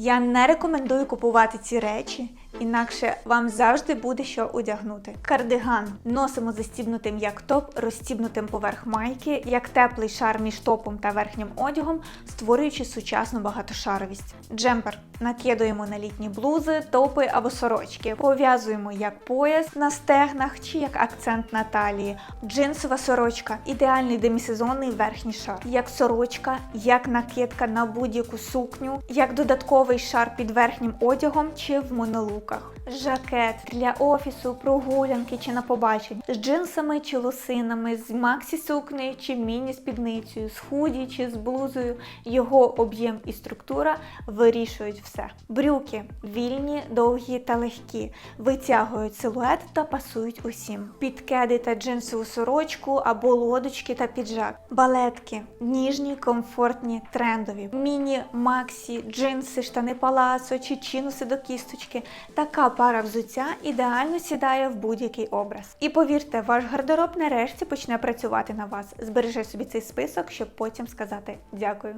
Я не рекомендую купувати ці речі, інакше вам завжди буде що одягнути. Кардиган носимо застібнутим як топ, розстібнутим поверх майки, як теплий шар між топом та верхнім одягом, створюючи сучасну багатошаровість. Джемпер накидуємо на літні блузи, топи або сорочки, пов'язуємо як пояс на стегнах чи як акцент на талії. Джинсова сорочка ідеальний демісезонний верхній шар, як сорочка, як накидка на будь-яку сукню, як додатковий шар під верхнім одягом чи в монолуках. Жакет для офісу, прогулянки чи на побачення з джинсами чи лосинами, з максі сукнею чи міні-спідницею, з худі чи з блузою. Його об'єм і структура вирішують все. Брюки вільні, довгі та легкі, витягують силует та пасують усім. Підкеди та джинсову сорочку або лодочки та піджак. Балетки ніжні, комфортні, трендові. Міні, максі, джинси, штани палацо чи чинуси до кісточки. Така пара взуття ідеально сідає в будь-який образ. І повірте, ваш гардероб нарешті почне працювати на вас. Збережи собі цей список, щоб потім сказати дякую.